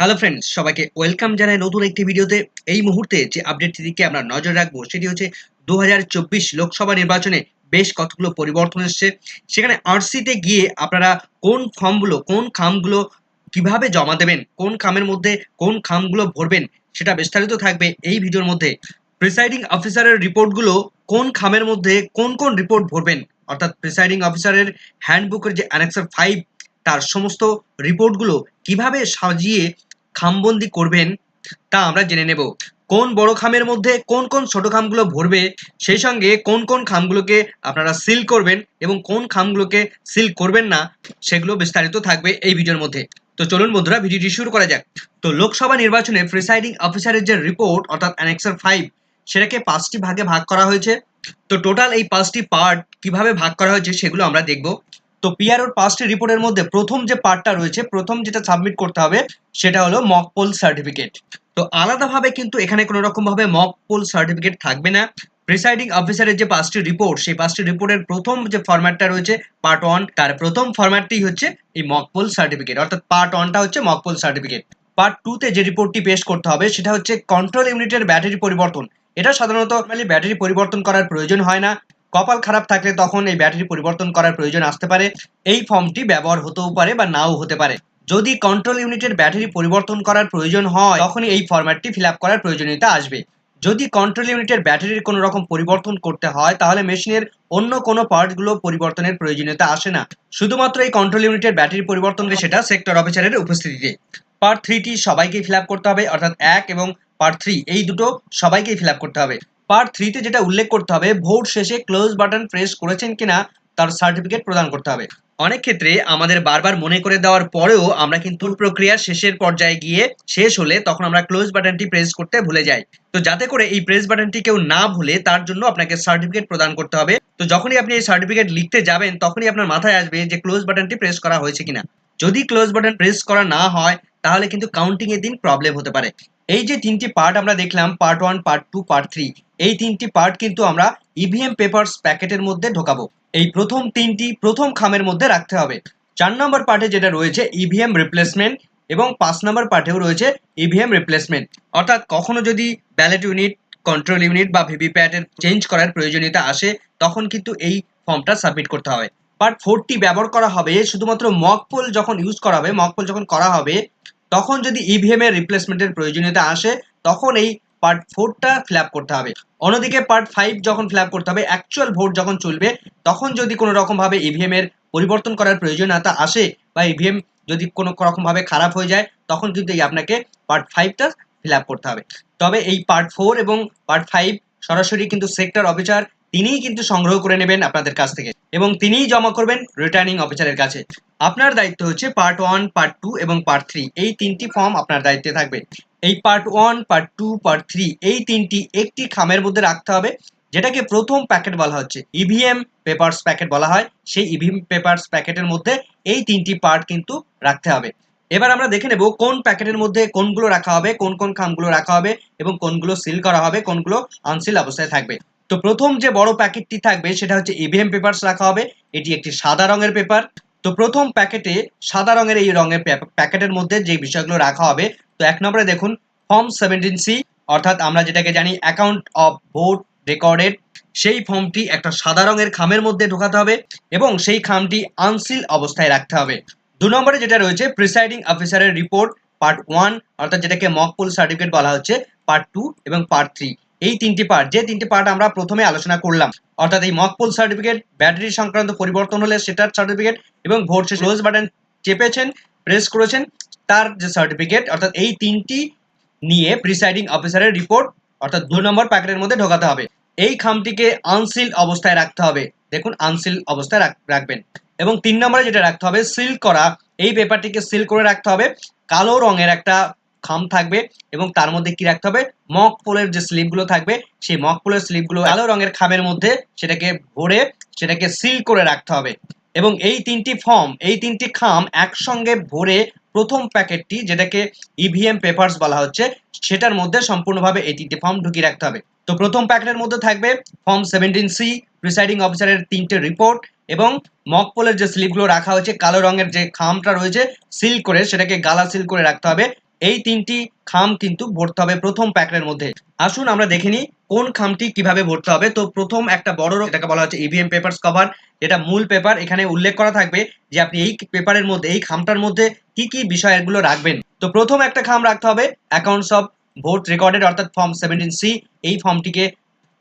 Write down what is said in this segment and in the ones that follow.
Hello friends সবাইকে welcome জানাই নতুন একটি ভিডিওতে। এই মুহূর্তে যে আপডেটটি দিকে আমরা নজর রাখব, সেটি হচ্ছে দু হাজার চব্বিশ লোকসভা নির্বাচনে বেশ কতগুলো পরিবর্তন এসছে। সেখানে আরসিতে গিয়ে আপনারা কোন ফর্মগুলো, কোন খামগুলো কীভাবে জমা দেবেন, কোন খামের মধ্যে কোন খামগুলো ভরবেন, সেটা বিস্তারিত থাকবে এই ভিডিওর মধ্যে। প্রিসাইডিং অফিসারের রিপোর্টগুলো কোন খামের মধ্যে কোন কোন রিপোর্ট ভরবেন, অর্থাৎ প্রিসাইডিং অফিসারের হ্যান্ডবুকের যে অ্যানেক্সার ফাইভ তার সমস্ত রিপোর্টগুলো কীভাবে সাজিয়ে খামবন্দি করবেন, তা আমরা জেনে নেব। কোন বড় খামের মধ্যে কোন কোন ছোট খামগুলো ভরবে, সেই সঙ্গে কোন কোন খামগুলোকে আপনারা সিল করবেন এবং কোন খামগুলোকে সিল করবেন না, সেগুলো বিস্তারিত থাকবে এই ভিডিওর মধ্যে। তো চলুন বন্ধুরা, ভিডিওটি শুরু করা যাক। তো লোকসভা নির্বাচনে প্রিসাইডিং অফিসারের যে রিপোর্ট অর্থাৎ অ্যানেক্সার ফাইভ সেটাকে পাঁচটি ভাগে ভাগ করা হয়েছে। তো টোটাল এই পাঁচটি পার্ট কীভাবে ভাগ করা হয়েছে, সেগুলো আমরা দেখব। তো পিআরওর পাঁচটি রিপোর্টের মধ্যে প্রথম যে পার্টটা রয়েছে, প্রথম যেটা সাবমিট করতে হবে সেটা হলো মক পোল সার্টিফিকেট তো আলাদাভাবে কিন্তু এখানে কোনো রকম ভাবে মক পোল সার্টিফিকেট থাকবে না। প্রিসাইডিং অফিসারের যে পাঁচটি রিপোর্ট সেই পাঁচটি রিপোর্টের প্রথম যে ফরম্যাটটা রয়েছে পার্ট ওয়ান তার প্রথম ফরম্যাটটি হচ্ছে এই মক পোল সার্টিফিকেট অর্থাৎ পার্ট ওয়ানটা হচ্ছে মক পোল সার্টিফিকেট পার্ট টুতে যে রিপোর্টটি পেশ করতে হবে, সেটা হচ্ছে কন্ট্রোল ইউনিটের ব্যাটারি পরিবর্তন। এটা সাধারণত ব্যাটারি পরিবর্তন করার প্রয়োজন হয় না। কপাল খারাপ থাকলে তখন এই ব্যাটারি পরিবর্তন করার প্রয়োজন আসতে পারে। এই ফর্মটি ব্যবহার হতেও পারে বা নাও হতে পারে। যদি কন্ট্রোল ইউনিটের ব্যাটারি পরিবর্তন করার প্রয়োজন হয়, তখনই এই ফরম্যাটটি ফিল করার প্রয়োজনীয়তা আসবে। যদি কন্ট্রোল ইউনিটের ব্যাটারির কোনো রকম পরিবর্তন করতে হয়, তাহলে মেশিনের অন্য কোনো পার্টগুলো পরিবর্তনের প্রয়োজনীয়তা আসে না। শুধুমাত্র এই কন্ট্রোল ইউনিটের ব্যাটারি পরিবর্তন সেটা সেক্টর অফিসারের উপস্থিতিতে। পার্ট থ্রিটি সবাইকে ফিল করতে হবে, অর্থাৎ এক এবং পার্ট থ্রি এই দুটো সবাইকেই ফিল করতে হবে। পার্ট থ্রিতে যেটা উল্লেখ করতে হবে ভোট শেষে ক্লোজ বাটন প্রেস করেছেন কিনা তার সার্টিফিকেট প্রদান করতে হবে। অনেক ক্ষেত্রে আমাদের বারবার মনে করে দেওয়ার পরেও আমরা কিন্তু প্রক্রিয়ার শেষের পর্যায়ে গিয়ে শেষ হলে তখন আমরা ক্লোজ বাটনটি প্রেস করতে ভুলে যাই। তো যাতে করে এই প্রেস বাটনটি কেউ না ভুলে, তার জন্য আপনাকে সার্টিফিকেট প্রদান করতে হবে। তো যখনই আপনি এই সার্টিফিকেট লিখতে যাবেন, তখনই আপনার মাথায় আসবে যে ক্লোজ বাটনটি প্রেস করা হয়েছে কিনা। যদি ক্লোজ বাটন প্রেস করা না হয়, তাহলে কিন্তু কাউন্টিং এর দিন প্রবলেম হতে পারে। এই যে তিনটি পার্ট আমরা দেখলাম part one part two part three এই তিনটি পার্ট কিন্তু আমরা ইভিএম পেপারস প্যাকেটের মধ্যে ঢোকাবো। এই প্রথম তিনটি, প্রথম খামের মধ্যে রাখতে হবে। চার নম্বর পার্টে যেটা রয়েছে ইভিএম রিপ্লেসমেন্ট এবং পাঁচ নম্বর পার্টেও রয়েছে ইভিএম রিপ্লেসমেন্ট অর্থাৎ কখনো যদি ব্যালেট ইউনিট কন্ট্রোল ইউনিট বা ভিভিপ্যাটের চেঞ্জ করার প্রয়োজনীয়তা আসে, তখন কিন্তু এই ফর্মটা সাবমিট করতে হবে। পার্ট ফোরটি ব্যবহার করা হবে শুধুমাত্র মক পোল যখন ইউজ করা হবে মক পোল যখন করা হবে তখন যদি ইভিএম এর রিপ্লেসমেন্টের প্রয়োজনীয়তা আসে, তখন এই পার্ট ফোরটা ফিল করতে হবে। অন্যদিকে পার্ট ফাইভ যখন ফিল করতে হবে অ্যাকচুয়াল ভোট যখন চলবে, তখন যদি কোনো রকমভাবে ইভিএম এর পরিবর্তন করার প্রয়োজনীয়তা আসে বা ইভিএম যদি কোনো রকমভাবে খারাপ হয়ে যায়, তখন কিন্তু এই আপনাকে পার্ট ফাইভটা ফিল করতে হবে। তবে এই পার্ট ফোর এবং পার্ট ফাইভ সরাসরি কিন্তু সেক্টর অফিসার তিনিই কিন্তু সংগ্রহ করে নেবেন আপনাদের কাছ থেকে। এবং তিনিই জমা করবেন রিটার্নিং অফিসারের কাছে। আপনার দায়িত্ব হচ্ছে পার্ট ওয়ান পার্ট টু এবং পার্ট থ্রি এই তিনটি ফর্ম আপনার দায়িত্বে থাকবে। এই part one part two part three এই তিনটি একটি খামের মধ্যে রাখতে হবে, যেটাকে প্রথম প্যাকেট বলা হচ্ছে। ইভিএম পেপারস প্যাকেট বলা হয়। সেই ইভিএম পেপারস প্যাকেটের মধ্যে এই তিনটি পার্ট কিন্তু রাখতে হবে। এবার আমরা দেখে নেব কোন প্যাকেটের মধ্যে কোনগুলো রাখা হবে, কোন কোন খামগুলো রাখা হবে এবং কোনগুলো সিল করা হবে, কোনগুলো আনসিল অবস্থায় থাকবে। তো প্রথম যে বড় প্যাকেটটি থাকবে সেটা হচ্ছে ইভিএম পেপারস রাখা হবে। এটি একটি সাদা রঙের পেপার তো প্রথম প্যাকেটে সাদা রঙের এই রঙের প্যাকেটের মধ্যে যে বিষয়গুলো রাখা হবে, তো এক নম্বরে দেখুন ফর্ম সেভেন্টিন সি অর্থাৎ আমরা যেটাকে জানি অ্যাকাউন্ট অফ ভোট রেকর্ডেড সেই ফর্মটি একটা সাদা রঙের খামের মধ্যে ঢোকাতে হবে এবং সেই খামটি আনসিল অবস্থায় রাখতে হবে। দু নম্বরে যেটা রয়েছে প্রিসাইডিং অফিসারের রিপোর্ট পার্ট ওয়ান অর্থাৎ যেটাকে মকপুল সার্টিফিকেট বলা হচ্ছে পার্ট টু এবং পার্ট থ্রি এই তিনটি পার্ট যে তিনটি পার্ট আমরা প্রথমে আলোচনা করলাম, অর্থাৎ এই মকপুল সার্টিফিকেট ব্যাটারি সংক্রান্ত পরিবর্তন হলে সেটার সার্টিফিকেট এবং ভোট শেষ ক্লোজ বাটন চেপেছেন প্রেস করেছেন, তার যে সার্টিফিকেট অর্থাৎ এই তিনটি নিয়ে প্রিসাইডিং অফিসারের রিপোর্ট অর্থাৎ দু নম্বর প্যাকেটের মধ্যে ঢোকাতে হবে। এই খামটিকে আনসিল অবস্থায় রাখতে হবে। দেখুন আনসিল অবস্থায় রাখবেন। এবং তিন নম্বরে যেটা রাখতে হবে সিল করা। এই পেপারটিকে সিল করে রাখতে হবে। কালো রঙের একটা খাম থাকবে এবং তার মধ্যে কি রাখতে হবে? মক পোলের যে স্লিপগুলো থাকবে, সেই মক পোলের স্লিপগুলো আলো রঙের খামের মধ্যে সেটাকে ভরে সেটাকে সিল করে রাখতে হবে। এবং এই তিনটি ফর্ম, এই তিনটি খাম একসঙ্গে ভরে প্রথম প্যাকেটটি যেটাকে ইভিএম পেপারস বলা হচ্ছে, সেটার মধ্যে সম্পূর্ণভাবে এই তিনটি ফর্ম ঢুকিয়ে রাখতে হবে। তো প্রথম প্যাকেটের মধ্যে থাকবে ফর্ম সেভেন্টিন সি প্রিসাইডিং অফিসারের তিনটে রিপোর্ট এবং মক পোলের যে স্লিপগুলো রাখা হয়েছে, কালো রঙের যে খামটা রয়েছে, সিল করে সেটাকে গালা সিল করে রাখতে হবে। এই তিনটি খাম কিন্তু ভরতে হবে প্রথম প্যাকেটের মধ্যে। আসুন আমরা দেখে নিই কোন খামটি কীভাবে ভরতে হবে। তো প্রথম একটা বড় যেটাকে বলা হচ্ছে ইভিএম পেপারস কভার এটা মূল পেপার এখানে উল্লেখ করা থাকবে যে আপনি এই পেপারের মধ্যে, এই খামটার মধ্যে কি কি বিষয়গুলো রাখবেন। তো প্রথম একটা খাম রাখতে হবে অ্যাকাউন্টস অফ ভোট রেকর্ডেড অর্থাৎ ফর্ম সেভেন্টিন সি এই ফর্মটিকে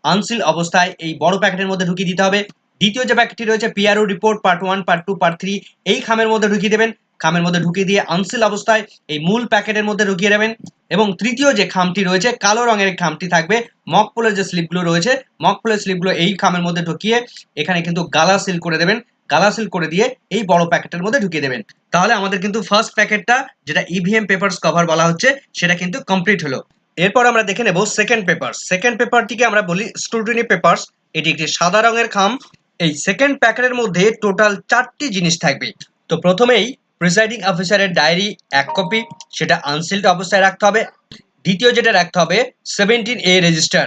আনসিল অবস্থায় এই বড় প্যাকেটের মধ্যে ঢুকিয়ে দিতে হবে। দ্বিতীয় যে প্যাকেটটি রয়েছে PRO report part one part two part three এই খামের মধ্যে ঢুকিয়ে দেবেন। খামের মধ্যে ঢুকিয়ে দিয়ে আনসিল অবস্থায় এই মূল প্যাকেটের মধ্যে ঢুকিয়ে দেবেন এবং তৃতীয় যে খামটি রয়েছে, কালো রঙের খামটি থাকবে। মক পোলের যে স্লিপগুলো রয়েছে, মক পোলের স্লিপগুলো এই খামের মধ্যে ঢুকিয়ে এখানে কিন্তু গালা সিল করে দেবেন। গালা সিল করে দিয়ে এই বড় প্যাকেটের মধ্যে ঢুকিয়ে দেবেন। তাহলে আমাদের কিন্তু ফার্স্ট প্যাকেটটা যেটা ইভিএম পেপারস কভার বলা হচ্ছে, সেটা কিন্তু কমপ্লিট হলো। এরপর আমরা দেখে নেব সেকেন্ড পেপার সেকেন্ড পেপারটিকে আমরা বলি স্ক্রুটিনি পেপারস এটি একটি সাদা রঙের খাম। এই সেকেন্ড প্যাকেটের মধ্যে টোটাল চারটি জিনিস থাকবে। তো প্রথমেই প্রিসাইডিং অফিসারের ডায়েরি এক কপি সেটা আনসিল্ড অবস্থায় রাখতে হবে। দ্বিতীয় যেটা রাখতে হবে সেভেন্টিন এ রেজিস্টার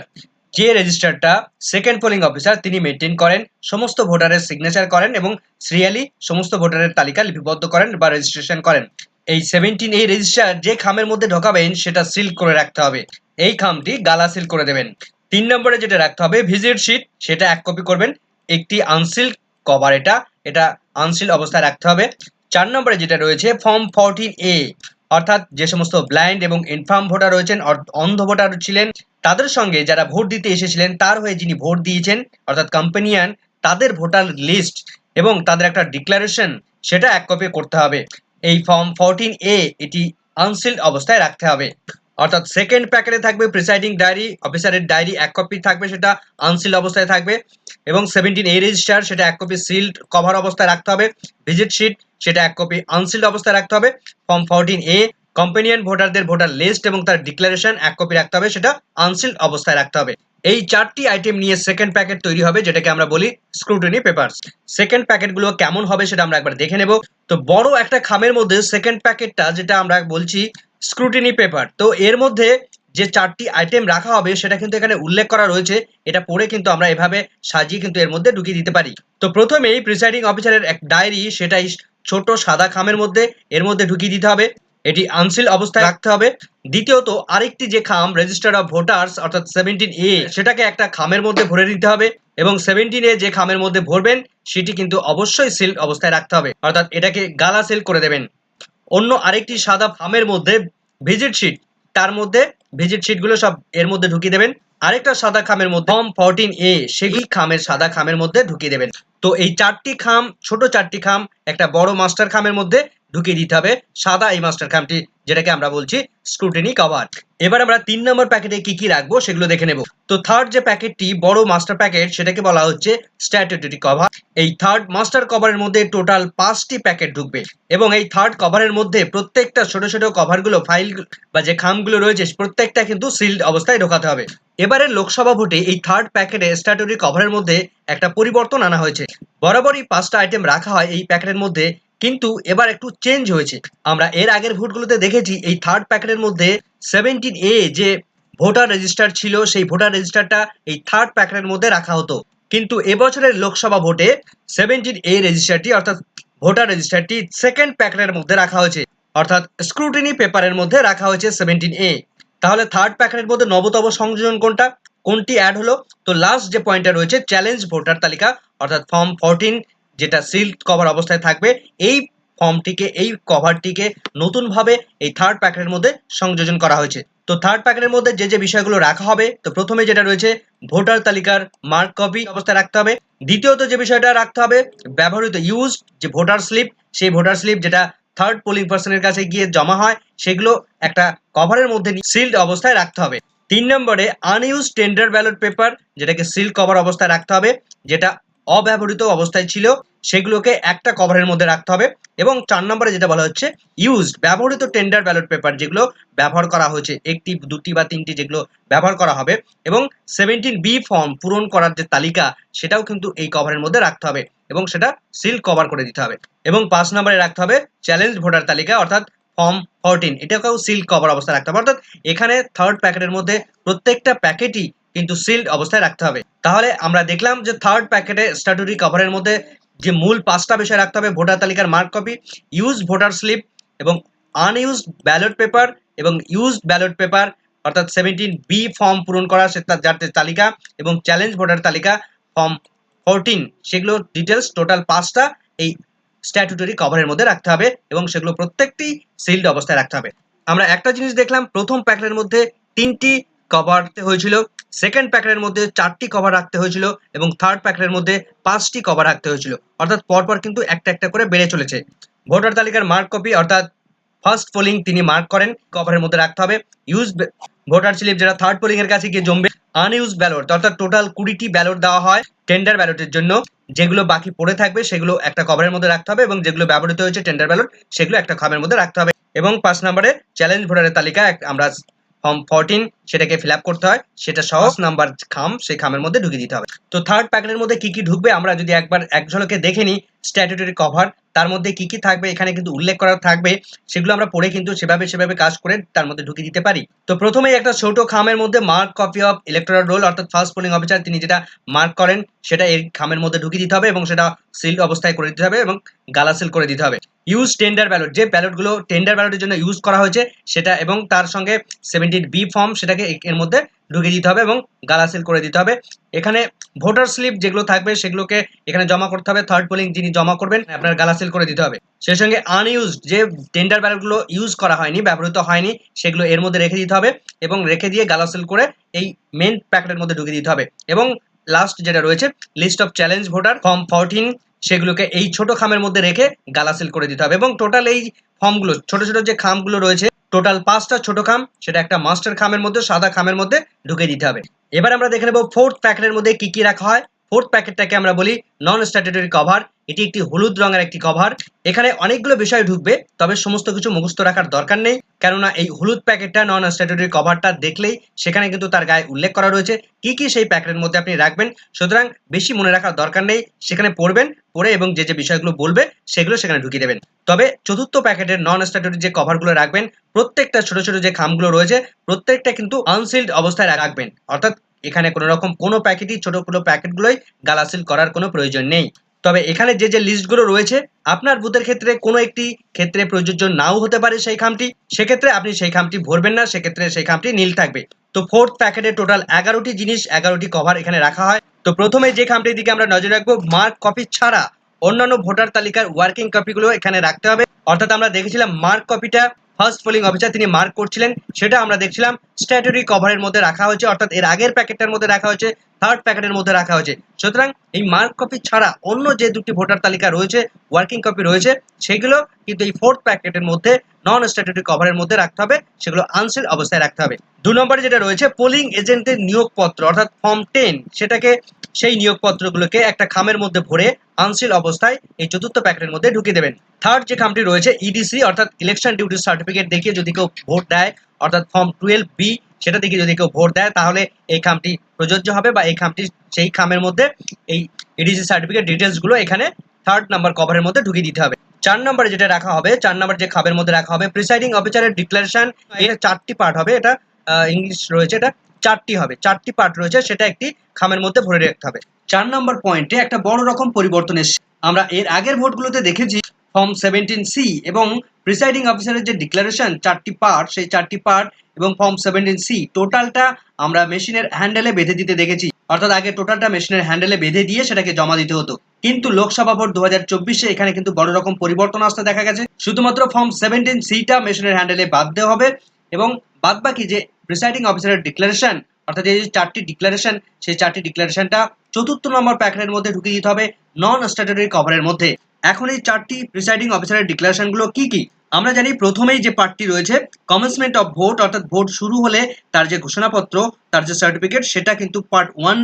যে রেজিস্টারটা সেকেন্ড পোলিং অফিসার তিনি মেনটেন করেন, সমস্ত ভোটারের সিগনেচার করেন এবং সিরিয়ালি সমস্ত ভোটারের তালিকা লিপিবদ্ধ করেন বা রেজিস্ট্রেশন করেন। এই সেভেন্টিন এই রেজিস্টার যে খামের মধ্যে ঢোকাবেন, সেটা সিল করে রাখতে হবে। এই খামটি গালা সিল করে দেবেন। তিন নম্বরে যেটা রাখতে হবে ভিজিট শিট সেটা এক কপি করবেন। একটি আনসিল কভার এটা এটা আনসিল অবস্থায় রাখতে হবে। চার নম্বরে যেটা রয়েছে ফর্ম ফোরটিন এ অর্থাৎ যে সমস্ত ব্লাইন্ড এবং ইনফার্ম ভোটার রয়েছেন অন্ধ ভোটার ছিলেন, তাদের সঙ্গে যারা ভোট দিতে এসেছিলেন, তার হয়ে যিনি ভোট দিয়েছেন, অর্থাৎ কম্পানিয়ান তাদের ভোটার লিস্ট এবং তাদের একটা ডিক্লারেশন সেটা এক কপি করতে হবে। এই ফর্ম ফোরটিন এ এটি আনসিল্ড অবস্থায় রাখতে হবে। অর্থাৎ সেকেন্ড প্যাকেটে থাকবে প্রিসাইডিং ডায়েরি অফিসারের ডায়েরি এক কপি থাকবে সেটা আনসিল্ড অবস্থায় থাকবে এবং সেভেন্টিন এ রেজিস্টার সেটা এক কপি সিল্ড কভার অবস্থায় রাখতে হবে ভিজিট শিট সেটা এক কপি আনসিল্ড অবস্থায় রাখতে হবে ফর্ম ফোরটিন এ কম্পেনিয়ান ভোটারদের ভোটার লিস্ট এবং তার ডিক্লারেশন এক কপি রাখতে হবে, সেটা আনসিল্ড অবস্থায় রাখতে হবে। এই চারটি আইটেম নিয়ে সেকেন্ড প্যাকেট তৈরি হবে, যেটাকে আমরা বলি স্ক্রুটিনি পেপারস সেকেন্ড প্যাকেটগুলো কেমন হবে সেটা আমরা একবার দেখে নেব। তো বড় একটা খামের মধ্যে সেকেন্ড প্যাকেটটা যেটা আমরা বলছি স্ক্রুটিনি পেপার তো এর মধ্যে যে চারটি আইটেম রাখা হবে, সেটা কিন্তু এখানে উল্লেখ করা রয়েছে। এটা পড়ে কিন্তু আমরা এভাবে সাজিয়ে কিন্তু এর মধ্যে ঢুকিয়ে দিতে পারি। তো প্রথমেই প্রিসাইডিং অফিসারের এক ডায়েরি সেটাই ছোট সাদা খামের মধ্যে এর মধ্যে ঢুকিয়ে দিতে হবে। এটি আনসিল অবস্থায় রাখতে হবে। দ্বিতীয়ত, আরেকটি যে খাম রেজিস্টার অফ ভোটার্স অর্থাৎ সেভেন্টিন এ সেটাকে একটা খামের মধ্যে ভরে দিতে হবে এবং সেভেন্টিন এ যে খামের মধ্যে ভরবেন, সেটি কিন্তু অবশ্যই সিল অবস্থায় রাখতে হবে। অর্থাৎ এটাকে গালা সিল করে দেবেন। অন্য আরেকটি সাদা ফার্মের মধ্যে ভিজিট শিট তার মধ্যে ভিজিট শিটগুলো সব এর মধ্যে ঢুকিয়ে দেবেন। আরেকটা সাদা খামের মধ্যে ফর্ম ফোরটিন এ সেই খামের সাদা খামের মধ্যে ঢুকিয়ে দেবেন। তো এই চারটি খাম, ছোট চারটি খাম, একটা বড় মাস্টার খামের মধ্যে ঢুকিয়ে দিতে হবে। সাদা এই মাস্টার খামটি যেটাকে আমরা বলছি স্ক্রুটিনি কভার এবার আমরা তিন নম্বর প্যাকেটে কি কি রাখব সেগুলো দেখে নেব। তো থার্ড যে প্যাকেটটি বড় মাস্টার প্যাকেট সেটাকে বলা হচ্ছে স্ট্যাটুটরি কভার এই থার্ড মাস্টার কভারের মধ্যে টোটাল পাঁচটি প্যাকেট ঢুকবে। এবং এই থার্ড কভারের মধ্যে প্রত্যেকটা ছোট ছোট কভারগুলো ফাইল বা যে খামগুলো রয়েছে, প্রত্যেকটা কিন্তু সিল্ড অবস্থায় ঢোকাতে হবে। এবারের লোকসভা ভোটে এই থার্ড প্যাকেটে স্ট্যাটুটরি কভারের মধ্যে একটা পরিবর্তন আনা হয়েছে। বরাবরই পাঁচটা আইটেম রাখা হয় এই প্যাকেটের মধ্যে। কিন্তু এবার একটু চেঞ্জ হয়েছে। আমরা এর আগের ভোটগুলোতে দেখেছি, এই থার্ড প্যাকেটের মধ্যে সেভেন্টিন এ যে ভোটার রেজিস্টার ছিল, সেই ভোটার রেজিস্টারটা এই থার্ড প্যাকেটের মধ্যে রাখা হতো। কিন্তু এবছরের লোকসভা ভোটে সেভেন্টিন এ রেজিস্টারটি অর্থাৎ ভোটার রেজিস্টারটি সেকেন্ড প্যাকেটের মধ্যে রাখা হয়েছে। অর্থাৎ স্ক্রুটিনি পেপারের মধ্যে রাখা হয়েছে সেভেন্টিন এ তাহলে থার্ড প্যাকেটের মধ্যে নবতম সংযোজন কোনটা? কোনটি অ্যাড হলো? তো লাস্ট যে পয়েন্টটা রয়েছে চ্যালেঞ্জ ভোটার তালিকা, অর্থাৎ ফর্ম ফোরটিন যেটা সিল্ড কভার অবস্থায় থাকবে, এই ফর্মটিকে, এই কভারটিকে নতুনভাবে এই থার্ড প্যাকেটের মধ্যে সংযোজন করা হয়েছে। তো থার্ড প্যাকেটের মধ্যে যে যে বিষয়গুলো রাখা হবে, তো প্রথমে যেটা রয়েছে, ভোটার তালিকার মার্ক কপি অবস্থায় রাখতে হবে। দ্বিতীয়ত যে বিষয়টা রাখতে হবে, ব্যবহৃত ইউজ যে ভোটার স্লিপ সেই ভোটার স্লিপ যেটা থার্ড পোলিং পার্সনের কাছে গিয়ে জমা হয়, সেগুলো একটা কভারের মধ্যে সিল্ড অবস্থায় রাখতে হবে। তিন নম্বরে আনইউজ টেন্ডার ব্যালট পেপার যেটাকে সিল কভার অবস্থায় রাখতে হবে, যেটা অব্যবহৃত অবস্থায় ছিল সেগুলোকে একটা কভারের মধ্যে রাখতে হবে এবং চার নম্বরে যেটা বলা হচ্ছে ইউজড ব্যবহৃত টেন্ডার ব্যালট পেপার যেগুলো ব্যবহার করা হয়েছে, একটি, দুটি বা তিনটি যেগুলো ব্যবহার করা হবে এবং সেভেন্টিন বি ফর্ম পূরণ করার যে তালিকা, সেটাও কিন্তু এই কভারের মধ্যে রাখতে হবে এবং সেটা সিল কভার করে দিতে হবে এবং পাঁচ নম্বরে রাখতে হবে চ্যালেঞ্জ ভোটার তালিকা, অর্থাৎ ফর্ম ফোরটিন এটাকেও সিল কভার অবস্থায় রাখতে হবে। অর্থাৎ এখানে থার্ড প্যাকেটের মধ্যে প্রত্যেকটা প্যাকেটই কিন্তু সিল্ড অবস্থায় রাখতে হবে। তাহলে আমরা দেখলাম যে থার্ড প্যাকেটে স্ট্যাটুরি কভারের মধ্যে যে মূল পাঁচটা বিষয় রাখতে হবে, ভোটার তালিকার mark copy use voter slip এবং আনইউজড ব্যালট পেপার এবং ইউজ ব্যালট পেপার অর্থাৎ সেভেন্টিন বি ফর্ম পূরণ করা সেটা যার তালিকা এবং চ্যালেঞ্জ ভোটার তালিকা ফর্ম ফোরটিন সেগুলো ডিটেলস টোটাল পাঁচটা এই স্ট্যাটুটরি কভারের মধ্যে রাখতে হবে এবং সেগুলো প্রত্যেকটি সিল্ড অবস্থায় রাখতে হবে। আমরা একটা জিনিস দেখলাম, প্রথম প্যাকেটের মধ্যে তিনটি কভার হয়েছিল সেকেন্ড প্যাকেটের মধ্যে চারটি কভার রাখতে হয়েছিল এবং থার্ড প্যাকেটের মধ্যে পাঁচটি কভার রাখতে হয়েছিল। অর্থাৎ পরপর কিন্তু একটা একটা করে বেড়ে চলেছে। ভোটার তালিকার মার্ক কপি অর্থাৎ ফার্স্ট পোলিং তিনি মার্ক করেন কভারের মধ্যে রাখতে হবে। ইউজ ভোটার স্লিপ যেটা থার্ড পোলিং এর কাছে গিয়ে জমবে আনইউজ ব্যালট অর্থাৎ টোটাল কুড়িটি ব্যালট দেওয়া হয় টেন্ডার ব্যালটের জন্য। যেগুলো বাকি পড়ে থাকবে, সেগুলো একটা কভারের মধ্যে রাখতে হবে এবং যেগুলো ব্যবহৃত হয়েছে টেন্ডার ব্যালট সেগুলো একটা খামের মধ্যে রাখতে হবে। এবং পাঁচ নম্বরে চ্যালেঞ্জ ভোটারের তালিকা আমরা ফর্ম ফোরটিন সেটাকে ফিল আপ করতে হয়। সেটা সহজ নাম্বার খাম, সেই খামের মধ্যে ঢুকিয়ে দিতে হবে। তো থার্ড প্যাকেটের মধ্যে কি কি ঢুকবে, আমরা যদি একবার এক ঝলকে দেখে নিই স্ট্যাটুটরি কভার তার মধ্যে কি কি থাকবে, এখানে কিন্তু উল্লেখ করা থাকবে। সেগুলো আমরা পড়ে কিন্তু সেভাবে সেভাবে কাজ করে তার মধ্যে ঢুকিয়ে দিতে পারি। তো প্রথমেই একটা ছোট খামের মধ্যে mark copy of electoral roll অর্থাৎ ফার্স্ট পোলিং অফিসার তিনি যেটা মার্ক করেন, সেটা এই খামের মধ্যে ঢুকিয়ে দিতে হবে এবং সেটা সিল অবস্থায় করে দিতে হবে এবং গালা সিল করে দিতে হবে। ইউজ টেন্ডার ব্যালট যে ব্যালটগুলো টেন্ডার ব্যালটের জন্য ইউজ করা হয়েছে, সেটা এবং তার সঙ্গে সেভেন্টিন বি ফর্ম সেটাকে এর মধ্যে ঢুকিয়ে দিতে হবে এবং গালা সিল করে দিতে হবে। এখানে ভোটার স্লিপ যেগুলো থাকবে সেগুলোকে এখানে জমা করতে হবে। থার্ড পোলিং যিনি জমা করবেন, আপনার গালা সিল করে দিতে হবে। সেই সঙ্গে আনইউজড যে টেন্ডার ব্যালটগুলো ইউজ করা হয়নি, ব্যবহৃত হয়নি, সেগুলো এর মধ্যে রেখে দিতে হবে এবং রেখে দিয়ে গালা সিল করে এই মেন প্যাকেটের মধ্যে ঢুকিয়ে দিতে হবে। এবং লাস্ট যেটা রয়েছে list of challenge voter form fourteen সেগুলোকে এই ছোট খামের মধ্যে রেখে গালা সিল করে দিতে হবে এবং টোটাল এই ফর্মগুলো ছোট ছোট যে খামগুলো রয়েছে টোটাল পাঁচটা ছোট খাম, সেটা একটা মাস্টার খামের মধ্যে, সাদা খামের মধ্যে ঢুকে দিতে হবে। এবার আমরা দেখে নেব ফোর্থ প্যাকেটের মধ্যে কি কি রাখা হয়। ফোর্থ প্যাকেটটাকে আমরা বলি নন স্ট্যাটুটরি কভার এটি একটি হলুদ রঙের একটি কভার এখানে অনেকগুলো বিষয় ঢুকবে, তবে সমস্ত কিছু মুখস্থ রাখার দরকার নেই। কেননা এই হলুদ প্যাকেটটা নন স্ট্যাটুটরি কভারটা দেখলেই সেখানে কিন্তু তার গায়ে উল্লেখ করা রয়েছে কি কি সেই প্যাকেটের মধ্যে আপনি রাখবেন। সুতরাং বেশি মনে রাখার দরকার নেই, সেখানে পড়বেন, পড়ে এবং যে যে বিষয়গুলো বলবে সেগুলো সেখানে ঢুকিয়ে দেবেন। তবে চতুর্থ প্যাকেটের নন স্ট্যাটুটরি যে কভারগুলো রাখবেন, প্রত্যেকটা ছোট ছোট যে খামগুলো রয়েছে, প্রত্যেকটা কিন্তু আনসিল্ড অবস্থায় রাখবেন। অর্থাৎ এখানে কোনো রকম কোনো প্যাকেটই ছোট ছোট প্যাকেটগুলোই গালাসিল করার কোনো প্রয়োজন নেই। তবে এখানে যে যে লিস্টগুলো রয়েছে, আপনার বুথের ক্ষেত্রে কোনো একটি ক্ষেত্রে প্রযোজ্য নাও হতে পারে সেই খামটি। সেক্ষেত্রে আপনি সেই খামটি ভরবেন না, সেক্ষেত্রে সেই খামটি নীল থাকবে। তো ফোর্থ প্যাকেটে টোটাল এগারোটি জিনিস, এগারোটি কভার এখানে রাখা হয়। তো প্রথমে যে খামটির দিকে আমরা নজর রাখব মার্ক কপি ছাড়া অন্যান্য ভোটার তালিকার ওয়ার্কিং কপিগুলো এখানে রাখতে হবে। অর্থাৎ আমরা দেখেছিলাম মার্ক কপিটা ফার্স্ট পোলিং অফিসার তিনি মার্ক করছিলেন, সেটা আমরা দেখছিলাম। স্ট্যাটুরি কভারের মধ্যে রাখা হয়েছে, অর্থাৎ এর আগের প্যাকেটটার মধ্যে রাখা হয়েছে থার্ড প্যাকেটের মধ্যে রাখা হয়েছে। সুতরাং এই মার্ক কপি ছাড়া অন্য যে দুটি ভোটার তালিকা রয়েছে ওয়ার্কিং কপি রয়েছে, সেগুলো কিন্তু এই ফোর্থ প্যাকেটের মধ্যে নন স্ট্যাটুরি কভারের মধ্যে রাখতে হবে, সেগুলো আনসিল অবস্থায় রাখতে হবে। দু নম্বরে যেটা রয়েছে পোলিং এজেন্টের নিয়োগপত্র, অর্থাৎ ফর্ম টেন সেটাকে সেই নিয়োগপত্রগুলোকে একটা খামের মধ্যে ভরে আনসিল অবস্থায় এই চতুর্থ প্যাকেটের মধ্যে ঢুকিয়ে দেবেন। থার্ড যে খামটি রয়েছে ইডিসি অর্থাৎ ইলেকশন ডিউটি সার্টিফিকেট দেখিয়ে যদি কেউ ভোট দেয়, অর্থাৎ ফর্ম টুয়েলভ বি সেটা দেখে যদি কেউ ভোট দেয়, তাহলে এই খামটি প্রযোজ্য হবে বা এই খামটি সেই খামের মধ্যে এই ইডিসি সার্টিফিকেট ডিটেলসগুলো এখানে থার্ড নাম্বার কভারের মধ্যে ঢুকিয়ে দিতে হবে। চার নম্বরে যেটা রাখা হবে, চার নম্বর যে খামের মধ্যে রাখা হবে প্রিসাইডিং অফিসারের ডিক্লারেশন এটা চারটি পার্ট হবে, এটা ইংলিশ রয়েছে, এটা চারটি হবে, চারটি পার্ট রয়েছে, সেটা একটি খামের মধ্যে ভরে রাখতে হবে। চার নম্বর পয়েন্টে একটা বড় রকম পরিবর্তন এসেছে। আমরা এর আগের ভোটগুলোতে দেখেছি ফর্ম সেভেন্টিন সি এবং প্রিসাইডিং অফিসারের যে ডিক্লারেশন চারটি পার্ট সেই চারটি পার্ট এবং ফর্ম সেভেন্টিন সি টোটালটা আমরা মেশিনের হ্যান্ডেলে বেঁধে দিতে দেখেছি। অর্থাৎ আগে টোটালটা মেশিনের হ্যান্ডেলে বেঁধে দিয়ে সেটাকে জমা দিতে হতো। কিন্তু লোকসভা ভোট দু এখানে কিন্তু বড় রকম পরিবর্তন আসতে দেখা গেছে। শুধুমাত্র ফর্ম সেভেন্টিন সিটা মেশিনের হ্যান্ডেলে বাদ দেওয়া হবে এবং বাদ বাকি যে প্রিসাইডিং অফিসারের ডিক্লারেশন অর্থাৎ এই যে চারটি ডিক্লারেশন সেই চারটি ডিক্লারেশনটা চতুর্থ নম্বর প্যাকেটের মধ্যে ঢুকিয়ে দিতে হবে নন স্ট্যাটুটরি কভারের মধ্যে। এখন এই চারটি প্রিসাইডিং অফিসারের ডিক্লারেশনগুলো কি কি? আমরা জানি প্রথমেই যে পার্টটি রয়েছে কমেন্সমেন্ট অফ ভোট অর্থাৎ ভোট শুরু হলে তার যে ঘোষণাপত্র, তার যে সার্টিফিকেট সেটা কিন্তু পার্ট ওয়ান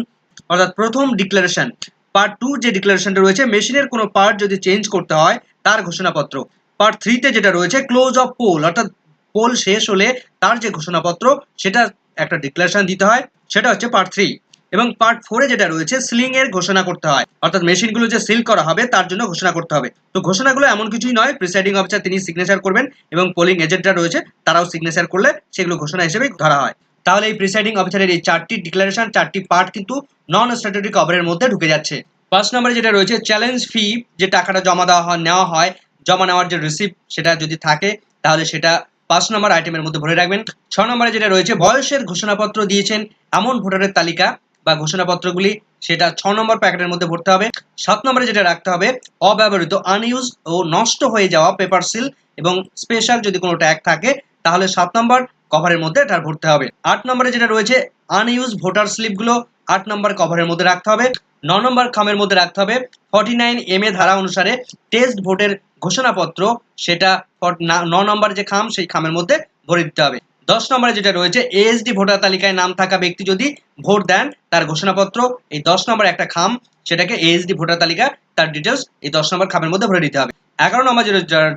অর্থাৎ প্রথম ডিক্লারেশন পার্ট টু যে ডিক্লারেশনটা রয়েছে মেশিনের কোনো পার্ট যদি চেঞ্জ করতে হয়, তার ঘোষণাপত্র। পার্ট থ্রিতে যেটা রয়েছে ক্লোজ অফ পোল অর্থাৎ পোল শেষ হলে তার যে ঘোষণাপত্র, সেটা একটা ডিক্লারেশন দিতে হয়, সেটা হচ্ছে পার্ট থ্রি এবং পার্ট ফোরে যেটা রয়েছে সিলিং এর ঘোষণা করতে হয়। অর্থাৎ মেশিনগুলো যে সিল করা হবে, তার জন্য ঘোষণা করতে হবে। তো ঘোষণাগুলো এমন কিছুই নয় প্রিসাইডিং অফিসার তিনি সিগনেচার করবেন এবং পোলিং এজেন্টরা রয়েছে, তারাও সিগনেচার করলে সেগুলো ঘোষণা হিসেবে ধরা হয়। তাহলে এই প্রিসাইডিং অফিসারের এই চারটি ডিক্লারেশন চারটি পার্ট কিন্তু নন স্ট্যাটুটরি কভারের মধ্যে ঢুকে যাচ্ছে। পাঁচ নম্বরে যেটা রয়েছে চ্যালেঞ্জ ফি যে টাকাটা জমা দেওয়া হয়, নেওয়া হয়, জমা নেওয়ার যে রিসিপ্ট সেটা যদি থাকে, তাহলে সেটা পাঁচ নম্বর আইটেমের মধ্যে ভরে রাখবেন। ছ নম্বরে যেটা রয়েছে, বয়সের ঘোষণাপত্র দিয়েছেন এমন ভোটারের তালিকা বা ঘোষণাপত্রগুলি, সেটা ছ নম্বর প্যাকেটের মধ্যে ভরতে হবে। সাত নম্বরে যেটা রাখতে হবে, অব্যবহৃত আনইউজ ও নষ্ট হয়ে যাওয়া পেপার সিল এবং স্পেশাল যদি কোনো ট্যাগ থাকে, তাহলে সাত নম্বর কভারের মধ্যে এটা ভরতে হবে। আট নম্বরে যেটা রয়েছে আনইউজ ভোটার স্লিপগুলো আট নম্বর কভারের মধ্যে রাখতে হবে। ন নম্বর খামের মধ্যে রাখতে হবে। ফর্টি নাইন এম এ ধারা অনুসারে টেস্ট ভোটের ঘোষণাপত্র, সেটা ন নম্বর যে খাম, সেই খামের মধ্যে ভরে দিতে হবে। দশ নম্বরে যেটা রয়েছে এএসডি ভোটার তালিকায় নাম থাকা ব্যক্তি যদি ভোট দেন, তার ঘোষণাপত্র, এই দশ নম্বর একটা খাম, সেটাকে এএসডি ভোটার তালিকা তার ডিটেলস এই দশ নম্বর খামের মধ্যে ভরে দিতে হবে। এগারো নম্বর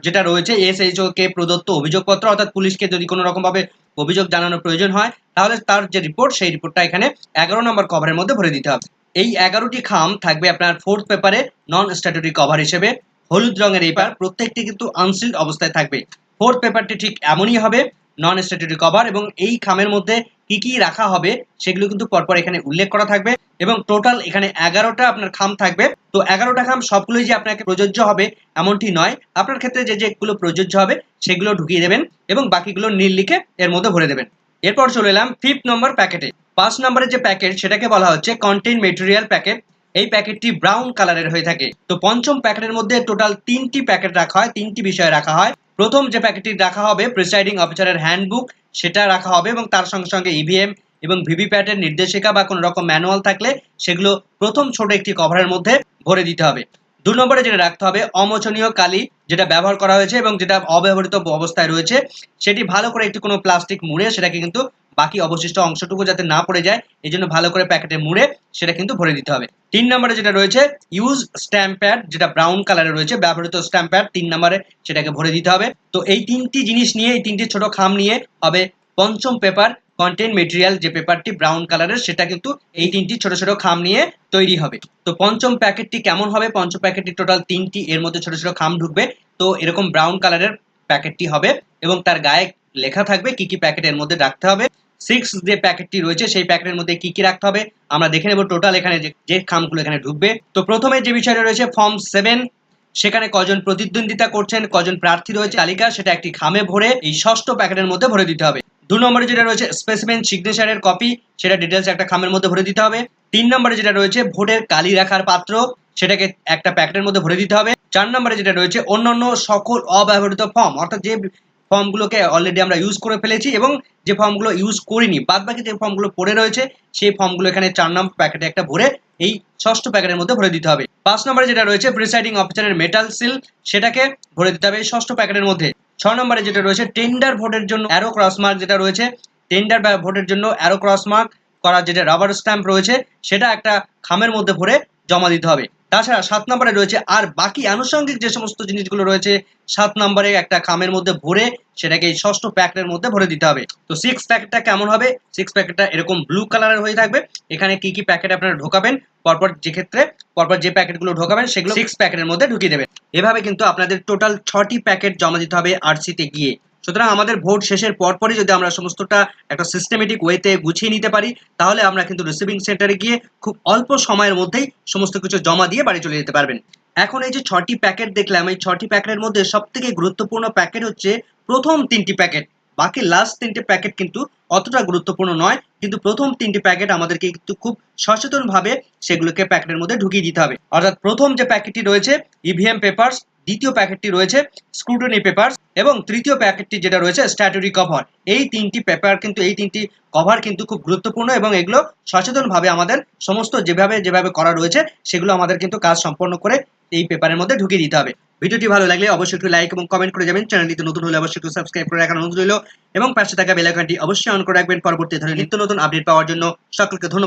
যেটা- রয়েছে এসএইচও কে প্রদত্ত অভিযোগপত্র, অর্থাৎ পুলিশকে যদি কোনো রকম ভাবে অভিযোগ জানানোর প্রয়োজন হয়, তাহলে তার যে রিপোর্ট সেই রিপোর্টটা এখানে এগারো নম্বর কভারের মধ্যে ভরে দিতে হবে। এই এগারোটি খাম থাকবে আপনার ফোর্থ পেপারে নন স্ট্যাটুরি কভার হিসেবে। হলুদ রঙের এই পেপার প্রত্যেকটি কিন্তু আনসিল্ড অবস্থায় থাকবে। ফোর্থ পেপারটি ঠিক এমনই হবে নন স্ট্যাটুরি কভার এবং এই খামের মধ্যে কি কি রাখা হবে সেগুলো কিন্তু পরপর এখানে উল্লেখ করা থাকবে এবং টোটাল এখানে এগারোটা আপনার খাম থাকবে। তো এগারোটা খাম সবগুলোই যে আপনাকে প্রযোজ্য হবে এমনটি নয়। আপনার ক্ষেত্রে যে যেগুলো প্রযোজ্য হবে সেগুলো ঢুকিয়ে দেবেন এবং বাকিগুলো নীল লিখে এর মধ্যে ভরে দেবেন। এরপর চলে এলাম ফিফথ নম্বর প্যাকেটে পাঁচ নম্বরের যে প্যাকেট সেটাকে বলা হচ্ছে কন্টেন্ট মেটেরিয়াল প্যাকেট এই প্যাকেটটি ব্রাউন কালারের হয়ে থাকে। তো পঞ্চম প্যাকেটের মধ্যে টোটাল তিনটি প্যাকেট রাখা হয়, তিনটি বিষয় রাখা হয়। প্রথম যে প্যাকেটটি রাখা হবে প্রিসাইডিং অফিসারের হ্যান্ডবুক সেটা রাখা হবে এবং তার সঙ্গে সঙ্গে ইভিএম এবং ভিভিপ্যাটের নির্দেশিকা বা কোনো রকম ম্যানুয়াল থাকলে সেগুলো প্রথম ছোট একটি কভারের মধ্যে ভরে দিতে হবে। দু নম্বরে যেটা রাখতে হবে অমোচনীয় কালি যেটা ব্যবহার করা হয়েছে এবং যেটা অব্যবহৃত অবস্থায় রয়েছে, সেটি ভালো করে একটি কোনো প্লাস্টিক মুড়ে সেটাকে কিন্তু বাকি অবশিষ্ট অংশটুকু যাতে না পড়ে যায়, এই জন্য ভালো করে প্যাকেটে মুড়ে সেটা কিন্তু ভরে দিতে হবে। তিন নম্বরে যেটা রয়েছে ইউজ স্ট্যাম্প প্যাড যেটা ব্রাউন কালারে রয়েছে, ব্যবহৃত স্ট্যাম্প প্যাড তিন নম্বরে সেটাকে ভরে দিতে হবে। তো এই তিনটি জিনিস নিয়ে, এই তিনটি ছোট খাম নিয়ে হবে পঞ্চম পেপার কন্টেন্ট মেটেরিয়াল যে পেপারটি ব্রাউন কালারের সেটা কিন্তু এই তিনটি ছোট ছোট খাম নিয়ে তৈরি হবে। তো পঞ্চম প্যাকেটটি কেমন হবে? পঞ্চম প্যাকেটটি টোটাল তিনটি, এর মধ্যে ছোট ছোট খাম ঢুকবে। তো এরকম ব্রাউন কালারের প্যাকেটটি হবে এবং তার গায়ে লেখা থাকবে কি কি প্যাকেটের মধ্যে রাখতে হবে। সিক্স যে প্যাকেটটি রয়েছে, সেই প্যাকেটের মধ্যে কি কি রাখতে হবে? আমরা দেখে নেব টোটাল এখানে যে- খামগুলো এখানে ঢুকবে। তো প্রথমে যে বিষয়টা রয়েছে ফর্ম সেভেন সেখানে কজন প্রতিদ্বন্দ্বিতা করছেন, কজন প্রার্থী রয়েছে তালিকা সেটা একটি খামে ভরে এই ষষ্ঠ প্যাকেটের মধ্যে ভরে দিতে হবে। দু নম্বরে যেটা রয়েছে স্পেসিমেন সিগনেচারের কপি সেটা ডিটেলস একটা খামের মধ্যে ভরে দিতে হবে। তিন নম্বরে যেটা রয়েছে ভোটের কালি রাখার পাত্র, সেটাকে একটা প্যাকেটের মধ্যে ভরে দিতে হবে। চার নম্বরে যেটা রয়েছে অন্যান্য সকল অব্যবহৃত ফর্ম অর্থাৎ যে ফর্মগুলোকে অলরেডি আমরা ইউজ করে ফেলেছি এবং যে ফর্মগুলো ইউজ করিনি বাদ বাকি যে ফর্মগুলো পড়ে রয়েছে, সেই ফর্মগুলো এখানে চার নম্বর প্যাকেটে একটা ভরে এই ষষ্ঠ প্যাকেটের মধ্যে ভরে দিতে হবে। পাঁচ নম্বরে যেটা রয়েছে প্রিসাইডিং অফিসারের মেটাল সিল সেটাকে ভরে দিতে হবে এই ষষ্ঠ প্যাকেটের মধ্যে। ছ নম্বরে যেটা রয়েছে টেন্ডার ভোটের জন্য অ্যারো ক্রস মার্ক যেটা রয়েছে টেন্ডার ভোটের জন্য অ্যারো ক্রস মার্ক করা যেটা রাবার স্ট্যাম্প রয়েছে, সেটা একটা খামের মধ্যে ভরে জমা দিতে হবে। তাছাড়া সাত নম্বরে রয়েছে আর বাকি আনুষঙ্গিক যে সমস্ত জিনিসগুলো রয়েছে সাত নম্বরে একটা খামের মধ্যে ভরে সেটাকে এই ষষ্ঠ প্যাকেটের মধ্যে ভরে দিতে হবে। তো সিক্স প্যাকেটটা কেমন হবে? সিক্স প্যাকেটটা এরকম ব্লু কালারের হয়ে থাকবে। এখানে কি কি প্যাকেট আপনারা ঢোকাবেন পরপর যে ক্ষেত্রে পরপর যে প্যাকেটগুলো ঢোকাবেন সেগুলো সিক্স প্যাকেটের মধ্যে ঢুকিয়ে দেবেন। এভাবে কিন্তু আপনাদের টোটাল ছটি প্যাকেট জমা দিতে হবে আরসিতে গিয়ে। সুতরাং আমাদের ভোট শেষের পরপরই যদি আমরা সমস্তটা একটা সিস্টেমেটিক ওয়েতে গুছিয়ে নিতে পারি, তাহলে আমরা কিন্তু রিসিভিং সেন্টারে গিয়ে খুব অল্প সময়ের মধ্যেই সমস্ত কিছু জমা দিয়ে বাড়ি চলে যেতে পারবেন। এখন এই যে ছটি প্যাকেট দেখলাম, এই ছটি প্যাকেটের মধ্যে সবথেকে গুরুত্বপূর্ণ প্যাকেট হচ্ছে প্রথম তিনটি প্যাকেট বাকি লাস্ট তিনটি প্যাকেট কিন্তু অতটা গুরুত্বপূর্ণ নয়, কিন্তু প্রথম তিনটি প্যাকেট আমাদেরকে কিন্তু খুব সচেতনভাবে সেগুলোকে প্যাকেটের মধ্যে ঢুকিয়ে দিতে হবে। অর্থাৎ প্রথম যে প্যাকেটটি রয়েছে ইভিএম পেপারস দ্বিতীয় প্যাকেটটি রয়েছে স্ক্রুটনি পেপার এবং তৃতীয় প্যাকেটটি যেটা রয়েছে স্ট্যাটুরি কভার এই তিনটি পেপার কিন্তু, এই তিনটি কভার কিন্তু খুব গুরুত্বপূর্ণ এবং এগুলো সচেতনভাবে আমাদের সমস্ত যেভাবে যেভাবে করা রয়েছে, সেগুলো আমাদের কিন্তু কাজ সম্পন্ন করে এই পেপারের মধ্যে ঢুকিয়ে দিতে হবে। ভিডিওটি ভালো লাগলে অবশ্যই একটু লাইক এবং কমেন্ট করে যাবেন। চ্যানেলটিতে নতুন হলে অবশ্যই একটু সাবস্ক্রাইব করে রাখার অনুরোধ রইল। এবং পাশে থাকা বেল আইকনটি অবশ্যই করে রাখবেন। পরবর্তী ধরনের নিত্য নতুন আপডেট পাওয়ার জন্য সকলকে ধন্যবাদ।